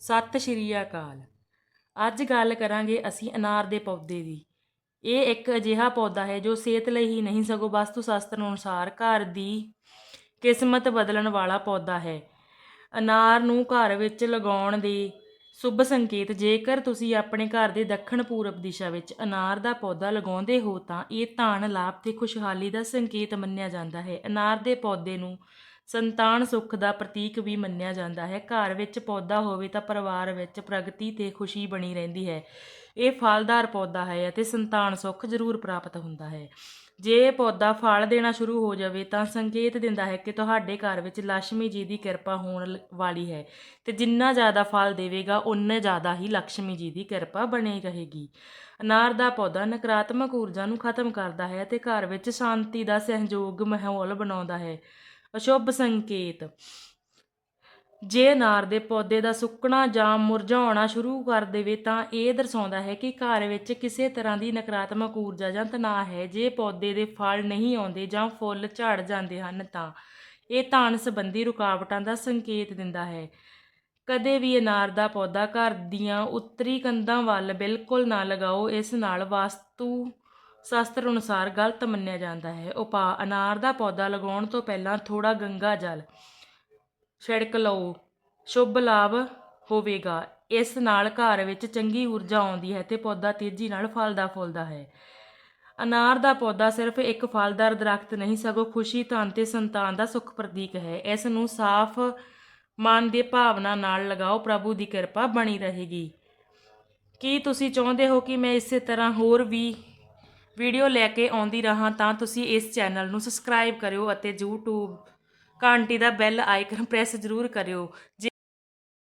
ਸਤਿ ਸ਼੍ਰੀ ਅਕਾਲ। ਅੱਜ ਗੱਲ ਕਰਾਂਗੇ ਅਸੀਂ ਅਨਾਰ ਦੇ ਪੌਦੇ ਦੀ। ਇਹ ਇੱਕ ਅਜਿਹਾ ਪੌਦਾ ਹੈ ਜੋ ਸਿਹਤ ਲਈ ਹੀ ਨਹੀਂ, ਸਗੋਂ ਵਾਸਤੂ ਸ਼ਾਸਤਰ ਅਨੁਸਾਰ ਘਰ ਦੀ ਕਿਸਮਤ ਬਦਲਣ ਵਾਲਾ ਪੌਦਾ ਹੈ। ਅਨਾਰ ਨੂੰ ਘਰ ਵਿੱਚ ਲਗਾਉਣ ਦੇ ਸ਼ੁਭ ਸੰਕੇਤ, ਜੇਕਰ ਤੁਸੀਂ ਆਪਣੇ ਘਰ ਦੇ ਦੱਖਣ ਪੂਰਬ ਦਿਸ਼ਾ ਵਿੱਚ ਅਨਾਰ ਦਾ ਪੌਦਾ ਲਗਾਉਂਦੇ ਹੋ, ਤਾਂ ਇਹ ਧਨ, ਲਾਭ ਤੇ ਖੁਸ਼ਹਾਲੀ ਦਾ ਸੰਕੇਤ ਮੰਨਿਆ ਜਾਂਦਾ ਹੈ। ਅਨਾਰ ਦੇ ਪੌਦੇ ਨੂੰ ਸੰਤਾਨ ਸੁੱਖ ਦਾ ਪ੍ਰਤੀਕ ਵੀ ਮੰਨਿਆ ਜਾਂਦਾ ਹੈ। ਘਰ ਵਿੱਚ ਪੌਦਾ ਹੋਵੇ ਤਾਂ ਪਰਿਵਾਰ ਵਿੱਚ ਪ੍ਰਗਤੀ ਤੇ ਖੁਸ਼ੀ ਬਣੀ ਰਹਿੰਦੀ ਹੈ। ਇਹ ਫਲਦਾਰ ਪੌਦਾ ਹੈ ਅਤੇ ਸੰਤਾਨ ਸੁੱਖ ਜ਼ਰੂਰ ਪ੍ਰਾਪਤ ਹੁੰਦਾ ਹੈ। ਜੇ ਪੌਦਾ ਫਲ ਦੇਣਾ ਸ਼ੁਰੂ ਹੋ ਜਾਵੇ ਤਾਂ ਸੰਕੇਤ ਦਿੰਦਾ ਹੈ ਕਿ ਤੁਹਾਡੇ ਘਰ ਵਿੱਚ ਲక్ష్ਮੀ ਜੀ ਦੀ ਕਿਰਪਾ ਹੋਣ ਵਾਲੀ ਹੈ ਤੇ ਜਿੰਨਾ ਜ਼ਿਆਦਾ ਫਲ ਦੇਵੇਗਾ ਉਨਾ ਜ਼ਿਆਦਾ ਹੀ ਲక్ష్ਮੀ ਜੀ ਦੀ ਕਿਰਪਾ ਬਣੀ ਰਹੇਗੀ। ਅਨਾਰ ਦਾ ਪੌਦਾ ਨਕਾਰਾਤਮਕ ਊਰਜਾ ਨੂੰ ਖਤਮ ਕਰਦਾ ਹੈ ਅਤੇ ਘਰ ਵਿੱਚ ਸ਼ਾਂਤੀ ਦਾ ਸਹਿਯੋਗ ਮਾਹੌਲ ਬਣਾਉਂਦਾ ਹੈ। ਅਸ਼ੁਭ ਸੰਕੇਤ। ਜੇ ਅਨਾਰ ਦੇ ਪੌਦੇ ਦਾ ਸੁੱਕਣਾ ਜਾਂ ਮੁਰਝਾਉਣਾ ਸ਼ੁਰੂ ਕਰ ਦੇਵੇ ਤਾਂ ਇਹ ਦਰਸਾਉਂਦਾ ਹੈ ਕਿ ਘਰ ਵਿੱਚ ਕਿਸੇ ਤਰ੍ਹਾਂ ਦੀ ਨਕਾਰਾਤਮਕ ਊਰਜਾ ਜਾਂ ਤਣਾਅ ਹੈ। ਜੇ ਪੌਦੇ ਦੇ ਫਲ ਨਹੀਂ ਆਉਂਦੇ ਜਾਂ ਫੁੱਲ ਝੜ ਜਾਂਦੇ ਹਨ ਤਾਂ ਇਹ ਧਨ ਸੰਬੰਧੀ ਰੁਕਾਵਟਾਂ ਦਾ ਸੰਕੇਤ ਦਿੰਦਾ ਹੈ। ਕਦੇ ਵੀ ਅਨਾਰ ਦਾ ਪੌਦਾ ਘਰ ਦੀਆਂ ਉੱਤਰੀ ਕੰਧਾਂ ਵੱਲ ਬਿਲਕੁਲ ਨਾ ਲਗਾਓ, ਇਸ ਨਾਲ ਵਾਸਤੂ ਸ਼ਾਸਤਰ ਅਨੁਸਾਰ ਗਲਤ ਮੰਨਿਆ ਜਾਂਦਾ ਹੈ। ਉਪਾਅ ਅਨਾਰ ਦਾ ਪੌਦਾ ਲਗਾਉਣ ਤੋਂ ਪਹਿਲਾਂ ਥੋੜਾ ਗੰਗਾ ਜਲ, ਛਿੜਕ ਲਓ, ਸ਼ੁਭ ਲਾਭ ਹੋਵੇਗਾ। ਇਸ ਨਾਲ ਘਰ ਵਿੱਚ ਚੰਗੀ ਊਰਜਾ ਆਉਂਦੀ ਹੈ ਤੇ ਪੌਦਾ ਤੇਜ਼ੀ ਨਾਲ ਫਲਦਾ ਫੁੱਲਦਾ ਹੈ। ਅਨਾਰ ਦਾ ਪੌਦਾ ਸਿਰਫ ਇੱਕ ਫਲਦਾਰ ਦਰਖਤ ਨਹੀਂ, ਸਗੋਂ ਖੁਸ਼ੀ, ਧਨ ਤੇ ਸੰਤਾਨ ਦਾ ਸੁੱਖ ਪ੍ਰਤੀਕ ਹੈ। ਇਸ ਨੂੰ ਸਾਫ਼ ਮਨ ਦੀ ਭਾਵਨਾ ਨਾਲ ਲਗਾਓ, ਪ੍ਰਭੂ ਦੀ ਕਿਰਪਾ ਬਣੀ ਰਹੇਗੀ। ਕੀ ਤੁਸੀਂ ਚਾਹੁੰਦੇ ਹੋ ਕਿ ਮੈਂ ਇਸੇ ਤਰ੍ਹਾਂ ਹੋਰ ਵੀ ਵੀਡੀਓ ਲੈ ਕੇ ਆਉਂਦੀ ਰਹਾਂ ਤਾਂ ਤੁਸੀਂ ਇਸ ਚੈਨਲ ਨੂੰ ਸਬਸਕ੍ਰਾਈਬ ਕਰਿਓ ਅਤੇ YouTube ਘੰਟੀ ਦਾ ਬੈਲ ਆਈਕਨ ਪ੍ਰੈਸ ਜ਼ਰੂਰ ਕਰਿਓ। ਜੇ